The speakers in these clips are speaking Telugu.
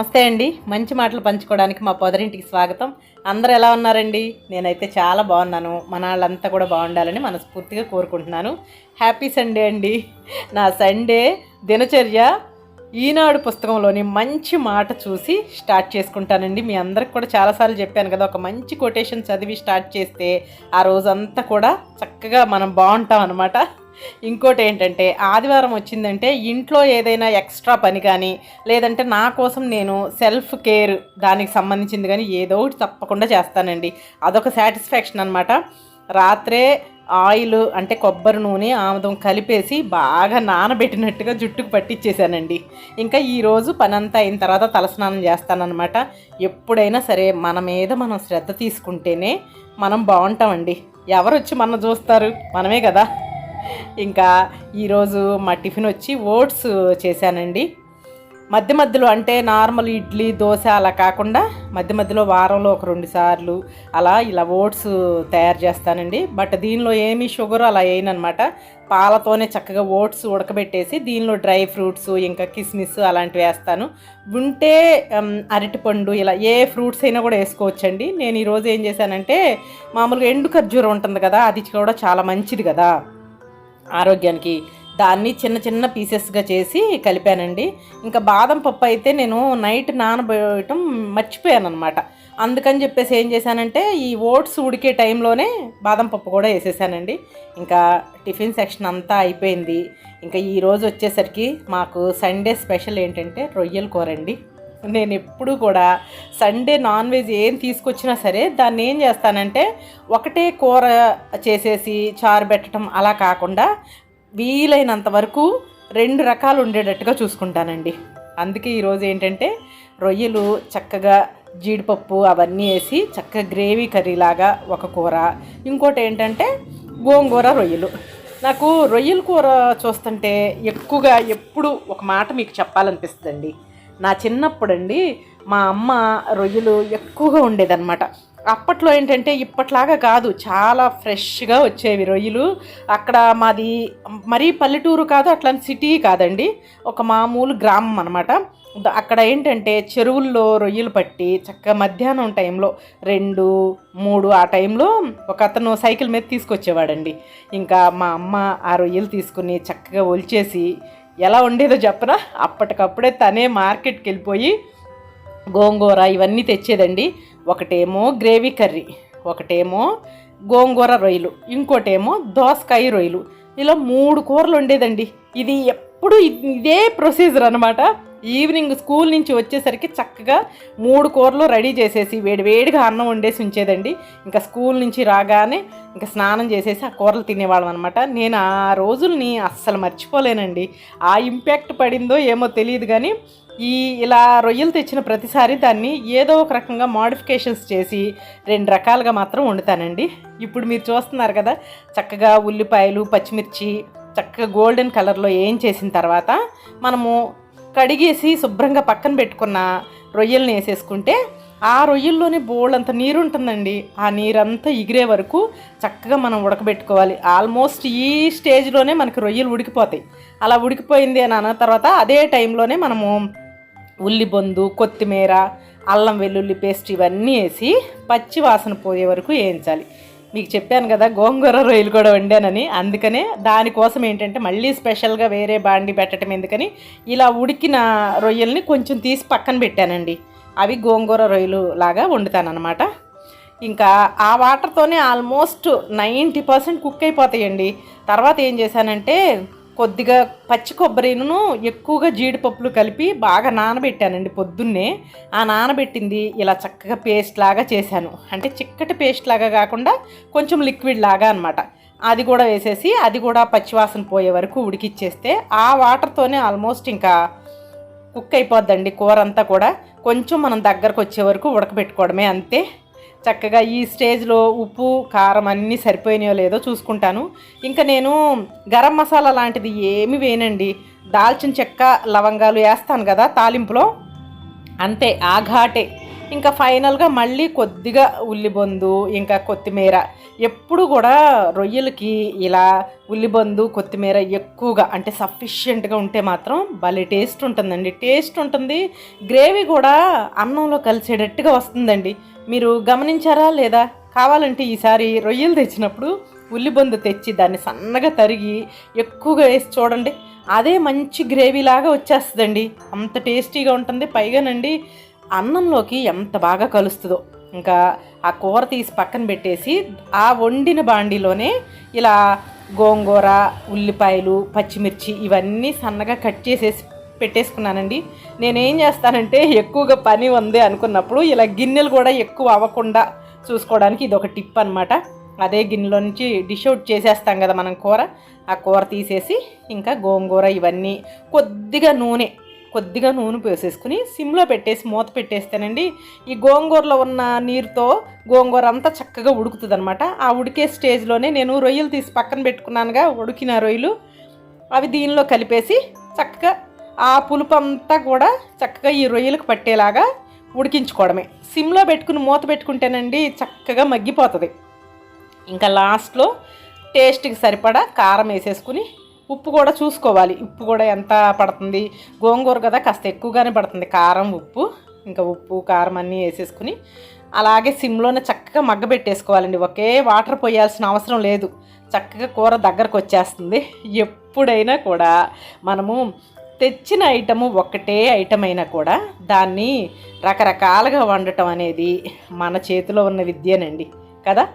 నమస్తే అండి. మంచి మాటలు పంచుకోవడానికి మా పొదరింటికి స్వాగతం. అందరూ ఎలా ఉన్నారండి? నేనైతే చాలా బాగున్నాను. మన వాళ్ళంతా కూడా బాగుండాలని మనస్ఫూర్తిగా కోరుకుంటున్నాను. హ్యాపీ సండే అండి. నా సండే దినచర్య ఈనాడు పుస్తకంలోని మంచి మాట చూసి స్టార్ట్ చేసుకుంటానండి. మీ అందరికి కూడా చాలాసార్లు చెప్పాను కదా ఒక మంచి కొటేషన్ చదివి స్టార్ట్ చేస్తే ఆ రోజంతా కూడా చక్కగా మనం బాగుంటాం అనమాట ఇంకోటి ఏంటంటే ఆదివారం వచ్చిందంటే ఇంట్లో ఏదైనా ఎక్స్ట్రా పని కానీ లేదంటే నా కోసం నేను సెల్ఫ్ కేర్ దానికి సంబంధించింది కానీ ఏదో ఒకటి తప్పకుండా చేస్తానండి. అదొక సాటిస్ఫాక్షన్ అనమాట రాత్రే ఆయిల్ అంటే కొబ్బరి నూనె ఆముదం కలిపేసి బాగా నానబెట్టినట్టుగా జుట్టుకు పట్టించేసానండి ఇంకా ఈరోజు పనంతా అయిన తర్వాత తలస్నానం చేస్తానన్నమాట. ఎప్పుడైనా సరే మన మీద మనం శ్రద్ధ తీసుకుంటేనే మనం బాగుంటామండి. ఎవరు వచ్చి మన చూస్తారు? మనమే కదా. ఇంకా ఈరోజు మా టిఫిన్ వచ్చి ఓట్స్ చేశానండి. మధ్య మధ్యలో అంటే నార్మల్ ఇడ్లీ దోశ అలా కాకుండా మధ్య మధ్యలో వారంలో ఒక రెండు సార్లు అలా ఇలా ఓట్స్ తయారు చేస్తానండి. బట్ దీనిలో ఏమీ షుగర్ అలా వేయనమాట పాలతోనే చక్కగా ఓట్స్ ఉడకబెట్టేసి దీనిలో డ్రై ఫ్రూట్స్ ఇంకా కిస్మిస్ అలాంటివి వేస్తాను. ఉంటే అరటిపండు ఇలా ఏ ఫ్రూట్స్ అయినా కూడా వేసుకోవచ్చండి. నేను ఈరోజు ఏం చేశానంటే మామూలుగా ఎండు ఖర్జూరం ఉంటుంది కదా అది కూడా చాలా మంచిది కదా. ఆరోగ్యానికి దాన్ని చిన్న చిన్న పీసెస్గా చేసి కలిపానండి. ఇంకా బాదం పప్పు అయితే నేను నైట్ నానబోయటం మర్చిపోయాను అనమాట అందుకని చెప్పేసి ఏం చేశానంటే ఈ ఓట్స్ ఉడికే టైంలోనే బాదం పప్పు కూడా వేసేసానండి. ఇంకా టిఫిన్ సెక్షన్ అంతా అయిపోయింది. ఇంకా ఈరోజు వచ్చేసరికి మాకు సండే స్పెషల్ ఏంటంటే రొయ్యల కూర అండి. నేను ఎప్పుడు కూడా సండే నాన్ వెజ్ ఏం తీసుకొచ్చినా సరే దాన్ని ఏం చేస్తానంటే ఒకటే కూర చేసేసి చారు పెట్టడం అలా కాకుండా వీలైనంత వరకు రెండు రకాలు ఉండేటట్టుగా చూసుకుంటానండి. అందుకే ఈరోజు ఏంటంటే రొయ్యలు చక్కగా జీడిపప్పు అవన్నీ వేసి చక్కగా గ్రేవీ కర్రీ లాగా ఒక కూర. ఇంకోటి ఏంటంటే గోంగూర రొయ్యలు. నాకు రొయ్యల కూర చూస్తుంటే ఎక్కువగా ఎప్పుడు ఒక మాట మీకు చెప్పాలనిపిస్తుందండి. నా చిన్నప్పుడండి మా అమ్మ రొయ్యలు ఎక్కువగా ఉండేదన్నమాట. అప్పట్లో ఏంటంటే ఇప్పట్లాగా కాదు చాలా ఫ్రెష్గా వచ్చేవి రొయ్యలు. అక్కడ మాది మరీ పల్లెటూరు కాదు అట్లాంటి సిటీ కాదండి. ఒక మామూలు గ్రామం అనమాట అక్కడ ఏంటంటే చెరువుల్లో రొయ్యలు పట్టి చక్కగా మధ్యాహ్నం టైంలో రెండు మూడు ఆ టైంలో ఒక అతను సైకిల్ మీద తీసుకొచ్చేవాడండి. ఇంకా మా అమ్మ ఆ రొయ్యలు తీసుకుని చక్కగా ఒలిచేసి ఎలా ఉండేదో చెప్పనా అప్పటికప్పుడే తనే మార్కెట్కి వెళ్ళిపోయి గోంగూర ఇవన్నీ తెచ్చేదండి. ఒకటేమో గ్రేవీ కర్రీ ఒకటేమో గోంగూర రొయ్యలు ఇంకోటేమో దోసకాయ రొయ్యలు. ఇలా మూడు కూరలు ఉండేదండి. ఇది ఎప్పుడు ఇదే ప్రొసీజర్ అనమాట ఈవినింగ్ స్కూల్ నుంచి వచ్చేసరికి చక్కగా మూడు కూరలు రెడీ చేసేసి వేడి వేడిగా అన్నం వండేసి ఉంచేదండి. ఇంకా స్కూల్ నుంచి రాగానే ఇంకా స్నానం చేసేసి ఆ కూరలు తినేవాళ్ళం అనమాట నేను ఆ రోజుల్ని అస్సలు మర్చిపోలేనండి. ఆ ఇంపాక్ట్ పడిందో ఏమో తెలియదు కానీ ఈ ఇలా రొయ్యలు తెచ్చిన ప్రతిసారి దాన్ని ఏదో ఒక రకంగా మాడిఫికేషన్స్ చేసి రెండు రకాలుగా మాత్రం వండుతానండి. ఇప్పుడు మీరు చూస్తున్నారు కదా చక్కగా ఉల్లిపాయలు పచ్చిమిర్చి చక్కగా గోల్డెన్ కలర్లో ఏం చేసిన తర్వాత మనము కడిగేసి శుభ్రంగా పక్కన పెట్టుకున్న రొయ్యల్ని వేసేసుకుంటే ఆ రొయ్యల్లోనే బోళ్ళంత నీరు ఉంటుందండి ఆ నీరంతా ఎగిరే వరకు చక్కగా మనం ఉడకబెట్టుకోవాలి. ఆల్మోస్ట్ ఈ స్టేజ్లోనే మనకి రొయ్యలు ఉడికిపోతాయి. అలా ఉడికిపోయింది అని అన్న తర్వాత అదే టైంలోనే మనము ఉల్లిబొందు కొత్తిమీర అల్లం వెల్లుల్లి పేస్ట్ ఇవన్నీ వేసి పచ్చి వాసన పోయే వరకు వేయించాలి. మీకు చెప్పాను కదా గోంగూర రొయ్యలు కూడా వండానని. అందుకనే దానికోసం ఏంటంటే మళ్ళీ స్పెషల్గా వేరే బాండి పెట్టడం ఎందుకని ఇలా ఉడికిన రొయ్యల్ని కొంచెం తీసి పక్కన పెట్టానండి. అవి గోంగూర రొయ్యలు లాగా వండుతానన్నమాట. ఇంకా ఆ వాటర్తోనే ఆల్మోస్ట్ నైంటీ పర్సెంట్ కుక్ అయిపోతాయండి. తర్వాత ఏం చేశానంటే కొద్దిగా పచ్చి కొబ్బరిను ఎక్కువగా జీడిపప్పులు కలిపి బాగా నానబెట్టానండి పొద్దున్నే. ఆ నానబెట్టింది ఇలా చక్కగా పేస్ట్ లాగా చేశాను. అంటే చిక్కటి పేస్ట్ లాగా కాకుండా కొంచెం లిక్విడ్ లాగా అనమాట అది కూడా వేసేసి అది కూడా పచ్చివాసన పోయే వరకు ఉడికిచ్చేస్తే ఆ వాటర్తోనే ఆల్మోస్ట్ ఇంకా కుక్ అయిపోద్దండి కూర అంతా కూడా. కొంచెం మనం దగ్గరకు వచ్చే వరకు ఉడకబెట్టుకోవడమే అంతే. చక్కగా ఈ స్టేజ్లో ఉప్పు కారం అన్నీ సరిపోయినాయో లేదో చూసుకుంటాను. ఇంకా నేను గరం మసాలా లాంటిది ఏమి వేయనండి. దాల్చిన చెక్క లవంగాలు వేస్తాను కదా తాలింపులో. అంతే ఆ ఘాటే. ఇంకా ఫైనల్గా మళ్ళీ కొద్దిగా ఉల్లిబొందు ఇంకా కొత్తిమీర. ఎప్పుడు కూడా రొయ్యలకి ఇలా ఉల్లిబొందు కొత్తిమీర ఎక్కువగా అంటే సఫిషియెంట్గా ఉంటే మాత్రం భలే టేస్ట్ ఉంటుందండి. టేస్ట్ ఉంటుంది గ్రేవీ కూడా అన్నంలో కలిసేటట్టుగా వస్తుందండి. మీరు గమనించారా లేదా? కావాలంటే ఈసారి రొయ్యలు తెచ్చినప్పుడు ఉల్లిబొందు తెచ్చి దాన్ని సన్నగా తరిగి ఎక్కువగా వేసి చూడండి. అదే మంచి గ్రేవీ లాగా వచ్చేస్తుందండి. అంత టేస్టీగా ఉంటుంది. పైగానండి అన్నంలోకి ఎంత బాగా కలుస్తుందో. ఇంకా ఆ కూర తీసి పక్కన పెట్టేసి ఆ వండిన బాండీలోనే ఇలా గోంగూర ఉల్లిపాయలు పచ్చిమిర్చి ఇవన్నీ సన్నగా కట్ చేసేసి పెట్టేసుకున్నానండి. నేనేం చేస్తానంటే ఎక్కువగా పని ఉంది అనుకున్నప్పుడు ఇలా గిన్నెలు కూడా ఎక్కువ అవ్వకుండా చూసుకోవడానికి ఇది ఒక టిప్ అనమాట అదే గిన్నెలో నుంచి డిష్ అవుట్ చేసేస్తాం కదా మనం కూర. ఆ కూర తీసేసి ఇంకా గోంగూర ఇవన్నీ కొద్దిగా నూనె కొద్దిగా నూనె పోసేసుకుని సిమ్లో పెట్టేసి మూత పెట్టేస్తేనండి ఈ గోంగూరలో ఉన్న నీరుతో గోంగూర అంతా చక్కగా ఉడుకుతుంది అనమాట ఆ ఉడికే స్టేజ్లోనే నేను రొయ్యలు తీసి పక్కన పెట్టుకున్నానుగా ఉడికిన రొయ్యలు. అవి దీనిలో కలిపేసి చక్కగా ఆ పులుపు అంతా కూడా చక్కగా ఈ రొయ్యలకు పట్టేలాగా ఉడికించుకోవడమే. సిమ్లో పెట్టుకుని మూత పెట్టుకుంటేనండి చక్కగా మగ్గిపోతుంది. ఇంకా లాస్ట్లో టేస్ట్కి సరిపడా కారం వేసేసుకుని ఉప్పు కూడా చూసుకోవాలి. ఉప్పు కూడా ఎంత పడుతుంది? గోంగూర కదా కాస్త ఎక్కువగానే పడుతుంది. కారం ఉప్పు ఇంకా ఉప్పు కారం అన్నీ వేసేసుకుని అలాగే సిమ్లోనే చక్కగా మగ్గ పెట్టేసుకోవాలండి. ఒకే వాటర్ పోయాల్సిన అవసరం లేదు. చక్కగా కూర దగ్గరకు వచ్చేస్తుంది. ఎప్పుడైనా కూడా మనము తెచ్చిన ఐటము ఒకటే ఐటమ్ అయినా కూడా దాన్ని రకరకాలుగా వండటం అనేది మన చేతిలో ఉన్న విద్యనండి. కదా?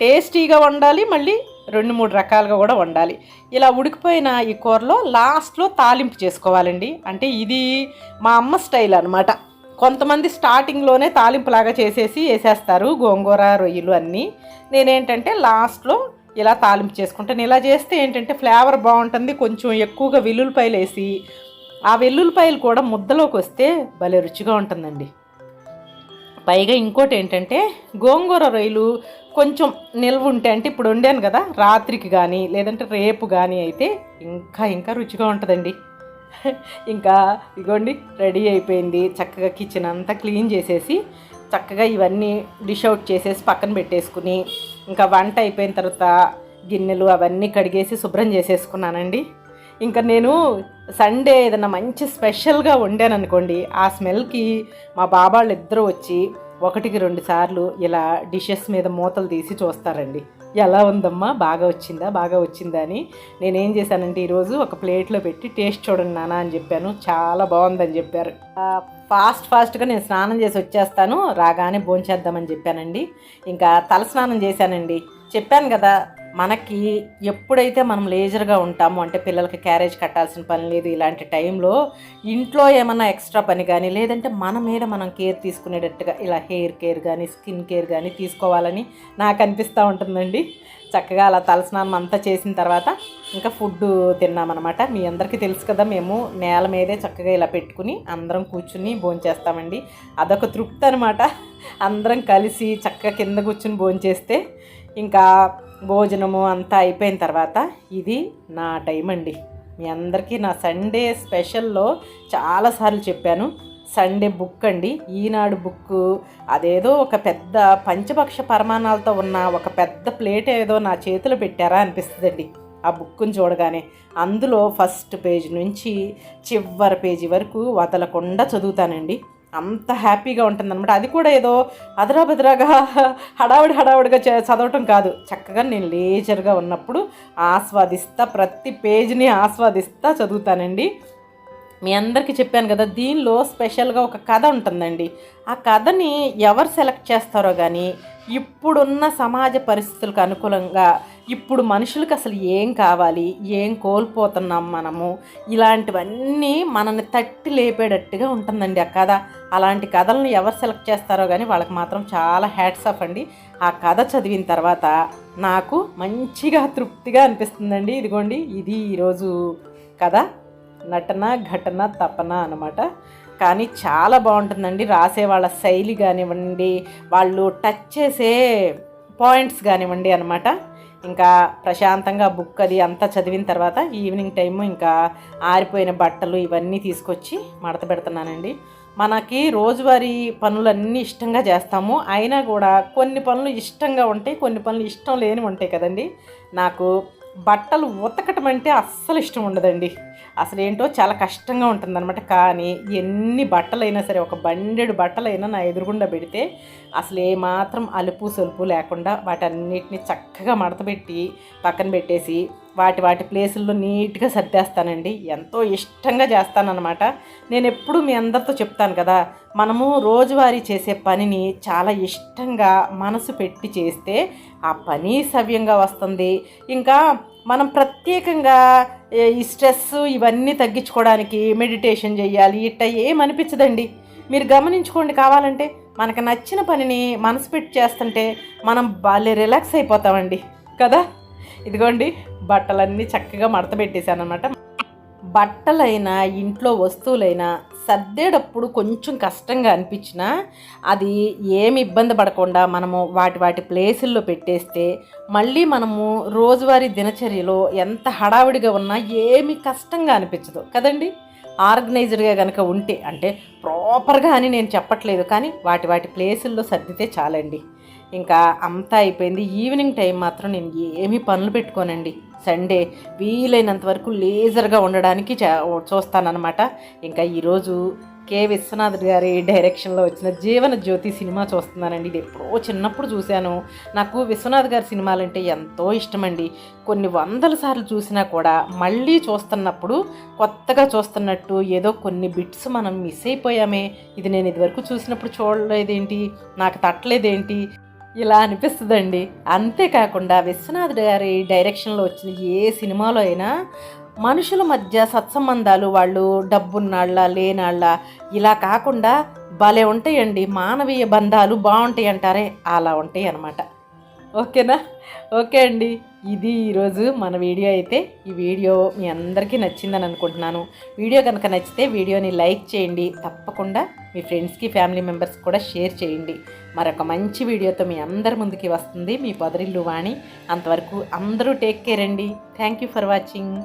టేస్టీగా వండాలి మళ్ళీ రెండు మూడు రకాలుగా కూడా వండాలి. ఇలా ఉడికిపోయిన ఈ కూరలో లాస్ట్లో తాలింపు చేసుకోవాలండి. అంటే ఇది మా అమ్మ స్టైల్ అనమాట కొంతమంది స్టార్టింగ్లోనే తాలింపులాగా చేసేసి వేసేస్తారు గోంగూర రొయ్యలు అన్నీ. నేనేంటంటే లాస్ట్లో ఇలా తాలింపు చేసుకుంటాను. ఇలా చేస్తే ఏంటంటే ఫ్లేవర్ బాగుంటుంది. కొంచెం ఎక్కువగా వెల్లుల్లిపాయలు వేసి ఆ వెల్లుల్లిపాయలు కూడా ముద్దలోకి వస్తే భలే రుచిగా ఉంటుందండి. పైగా ఇంకోటి ఏంటంటే గోంగూర రొయ్యలు కొంచెం నిల్వ ఉంటే అంటే ఇప్పుడు వండాను కదా రాత్రికి కానీ లేదంటే రేపు కానీ అయితే ఇంకా ఇంకా రుచిగా ఉంటుందండి. ఇంకా ఇగోండి రెడీ అయిపోయింది. చక్కగా కిచెన్ అంతా క్లీన్ చేసేసి చక్కగా ఇవన్నీ డిష్ అవుట్ చేసేసి పక్కన పెట్టేసుకుని ఇంకా వంట అయిపోయిన తర్వాత గిన్నెలు అవన్నీ కడిగేసి శుభ్రం చేసేసుకున్నానండి. ఇంకా నేను సండే ఏదైనా మంచి స్పెషల్గా వండాను అనుకోండి ఆ స్మెల్కి మా బాబాళ్ళు ఇద్దరు వచ్చి ఒకటికి రెండు సార్లు ఇలా డిషెస్ మీద మూతలు తీసి చూస్తారండి. ఎలా ఉందమ్మా? బాగా వచ్చిందా? బాగా వచ్చిందా అని నేనేం చేశానంటే ఈరోజు ఒక ప్లేట్లో పెట్టి టేస్ట్ చూడండి నానా అని చెప్పాను. చాలా బాగుందని చెప్పారు. ఫాస్ట్ ఫాస్ట్గా నేను స్నానం చేసి వచ్చేస్తాను. రాగానే భోంచేద్దామని చెప్పానండి. ఇంకా తల స్నానం చేశానండి. చెప్పాను కదా మనకి ఎప్పుడైతే మనం లేజర్గా ఉంటామో అంటే పిల్లలకి క్యారేజ్ కట్టాల్సిన పని లేదు ఇలాంటి టైంలో ఇంట్లో ఏమన్నా ఎక్స్ట్రా పని కానీ లేదంటే మన మీద మనం కేర్ తీసుకునేటట్టుగా ఇలా హెయిర్ కేర్ కానీ స్కిన్ కేర్ కానీ తీసుకోవాలని నాకు అనిపిస్తూ ఉంటుందండి. చక్కగా అలా తలస్నానం అంతా చేసిన తర్వాత ఇంకా ఫుడ్ తిన్నామన్నమాట. మీ అందరికీ తెలుసు కదా మేము నేల మీదే చక్కగా ఇలా పెట్టుకుని అందరం కూర్చుని భోంచేస్తామండి అదొక తృప్తి అనమాట అందరం కలిసి చక్కగా కింద కూర్చుని భోంచేస్తే ఇంకా భోజనము అంతా అయిపోయిన తర్వాత ఇది నా టైం అండి. మీ అందరికీ నా సండే స్పెషల్లో చాలాసార్లు చెప్పాను. సండే బుక్ అండి. ఈనాడు బుక్ అదేదో ఒక పెద్ద పంచపక్ష పరమాణాలతో ఉన్న ఒక పెద్ద ప్లేట్ ఏదో నా చేతిలో పెట్టారా అనిపిస్తుందండి. ఆ బుక్ను చూడగానే అందులో ఫస్ట్ పేజ్ నుంచి చివరి పేజీ వరకు వదలకుండా చదువుతానండి. అంత హ్యాపీగా ఉంటుందన్నమాట. అది కూడా ఏదో అదరాబెదరాగా హడావుడి హడావుడిగా చదవటం కాదు. చక్కగా నేను లేజర్గా ఉన్నప్పుడు ఆస్వాదిస్తా ప్రతి పేజీని ఆస్వాదిస్తా చదువుతానండి. మీ అందరికీ చెప్పాను కదా దీనిలో స్పెషల్గా ఒక కథ ఉంటుందండి. ఆ కథని ఎవరు సెలెక్ట్ చేస్తారో కానీ ఇప్పుడున్న సమాజ పరిస్థితులకు అనుకూలంగా ఇప్పుడు మనుషులకు అసలు ఏం కావాలి ఏం కోల్పోతున్నాం మనము ఇలాంటివన్నీ మనల్ని తట్టి లేపేటట్టుగా ఉంటుందండి ఆ కథ. అలాంటి కథలను ఎవరు సెలెక్ట్ చేస్తారో కానీ వాళ్ళకి మాత్రం చాలా హ్యాట్స్ ఆఫ్ అండి. ఆ కథ చదివిన తర్వాత నాకు మంచిగా తృప్తిగా అనిపిస్తుందండి. ఇదిగోండి ఇది ఈరోజు కథ. నటన ఘటన తపన అనమాట కానీ చాలా బాగుంటుందండి. రాసే వాళ్ళ శైలి కానివ్వండి వాళ్ళు టచ్ చేసే పాయింట్స్ కానివ్వండి అనమాట ఇంకా ప్రశాంతంగా బుక్ అది అంతా చదివిన తర్వాత ఈవినింగ్ టైము ఇంకా ఆరిపోయిన బట్టలు ఇవన్నీ తీసుకొచ్చి మడత పెడుతున్నానండి. మనకి రోజువారీ పనులన్నీ ఇష్టంగా చేస్తాము. అయినా కూడా కొన్ని పనులు ఇష్టంగా ఉంటాయి కొన్ని పనులు ఇష్టం లేని ఉంటాయి కదండి. నాకు బట్టలు ఉతకటం అంటే అస్సలు ఇష్టం ఉండదండి. అసలు ఏంటో చాలా కష్టంగా ఉంటుందన్నమాట. కానీ ఎన్ని బట్టలైనా సరే ఒక బండెడు బట్టలైనా నా ఎదురుగుండా పెడితే అసలు ఏమాత్రం అలుపు సొలుపు లేకుండా వాటన్నిటిని చక్కగా మడతపెట్టి పక్కన పెట్టేసి వాటి వాటి ప్లేసుల్లో నీట్గా సర్దేస్తానండి. ఎంతో ఇష్టంగా చేస్తానన్నమాట. నేను ఎప్పుడు మీ అందరితో చెప్తాను కదా మనము రోజువారీ చేసే పనిని చాలా ఇష్టంగా మనసు పెట్టి చేస్తే ఆ పని సవ్యంగా వస్తుంది. ఇంకా మనం ప్రత్యేకంగా ఈ స్ట్రెస్ ఇవన్నీ తగ్గించుకోవడానికి మెడిటేషన్ చేయాలి ఇట్ట ఏమనిపించదండి? మీరు గమనించుకోండి కావాలంటే మనకు నచ్చిన పనిని మనసు పెట్టి చేస్తుంటే మనం బాగా రిలాక్స్ అయిపోతామండి. కదా? ఇదిగోండి బట్టలన్నీ చక్కగా మడత అనమాట బట్టలైనా ఇంట్లో వస్తువులైనా సర్దేటప్పుడు కొంచెం కష్టంగా అనిపించినా అది ఏమి ఇబ్బంది పడకుండా మనము వాటి వాటి ప్లేసుల్లో పెట్టేస్తే మళ్ళీ మనము రోజువారీ దినచర్యలో ఎంత హడావిడిగా ఉన్నా ఏమి కష్టంగా అనిపించదు. కదండి? ఆర్గనైజ్డ్గా కనుక ఉంటే అంటే ప్రాపర్గా అని నేను చెప్పట్లేదు కానీ వాటి వాటి ప్లేసుల్లో సర్దితే చాలండి. ఇంకా అంతా అయిపోయింది. ఈవినింగ్ టైం మాత్రం నేను ఏమీ పనులు పెట్టుకోనండి. సండే వీలైనంత వరకు లేజర్గా ఉండడానికి చూస్తానన్నమాట. ఇంకా ఈరోజు కే. విశ్వనాథ్ గారి డైరెక్షన్లో వచ్చిన జీవన జ్యోతి సినిమా చూస్తున్నానండి. ఇది ఎప్పుడో చిన్నప్పుడు చూశాను. నాకు విశ్వనాథ్ గారి సినిమాలంటే ఎంతో ఇష్టమండి. కొన్ని వందల సార్లు చూసినా కూడా మళ్ళీ చూస్తున్నప్పుడు కొత్తగా చూస్తున్నట్టు ఏదో కొన్ని బిట్స్ మనం మిస్ అయిపోయామే. ఇది నేను ఇదివరకు చూసినప్పుడు చూడలేదేంటి? నాకు తట్టలేదేంటి? ఇలా అనిపిస్తుందండి. అంతేకాకుండా విశ్వనాథ్ గారి డైరెక్షన్లో వచ్చిన ఏ సినిమాలో అయినా మనుషుల మధ్య సత్సంబంధాలు వాళ్ళు డబ్బున్నాళ్ళ లేనాళ్ళ ఇలా కాకుండా భలే ఉంటాయండి. మానవీయ బంధాలు బాగుంటాయి అంటారే అలా ఉంటాయి అన్నమాట ఓకేనా? ఓకే అండి. ఇది ఈరోజు మన వీడియో అయితే. ఈ వీడియో మీ అందరికీ నచ్చిందని అనుకుంటున్నాను. వీడియో కనుక నచ్చితే వీడియోని లైక్ చేయండి. తప్పకుండా మీ ఫ్రెండ్స్కి ఫ్యామిలీ మెంబర్స్ కూడా షేర్ చేయండి. మరొక మంచి వీడియోతో మీ అందరి ముందుకి వస్తుంది మీ పొదరిల్లు వాణి. అంతవరకు అందరూ టేక్ కేర్ అండి. Thank you for watching.